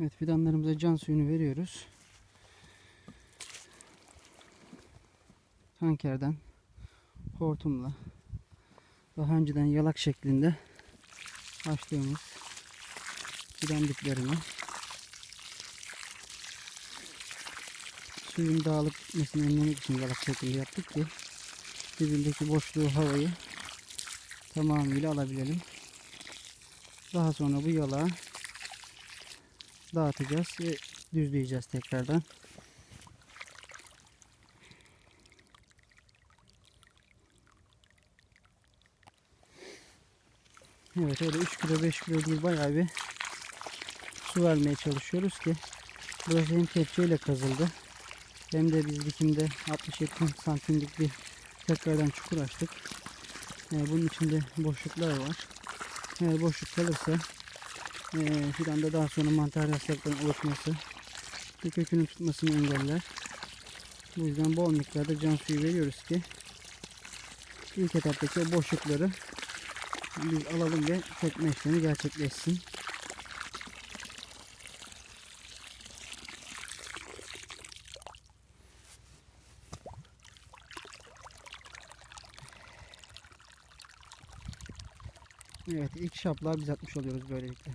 Evet fidanlarımıza can suyunu veriyoruz. Tankerden hortumla daha önceden yalak şeklinde açtığımız fidan diplerine suyun dağılıp gitmesini önlemek için yalak şeklinde yaptık ki dibindeki boşluğu havayı tamamıyla alabilelim. Daha sonra bu yalağı dağıtacağız ve düzleyeceğiz tekrardan. Evet öyle 3 kilo 5 kilo değil bayağı bir su vermeye çalışıyoruz ki burası hem kepçeyle kazıldı hem de biz dikimde 60-70 santimlik bir tekrardan çukur açtık. Ee, bunun içinde boşluklar var. Eğer boşluk kalırsa e, filanda daha sonra mantar hastalıkların oluşması ve kökünün tutmasını engeller. Bu yüzden bol miktarda can suyu veriyoruz ki ilk etaptaki o boşlukları biz alalım ve çekme işlemi gerçekleşsin. Evet ilk şaplığa biz atmış oluyoruz böylelikle.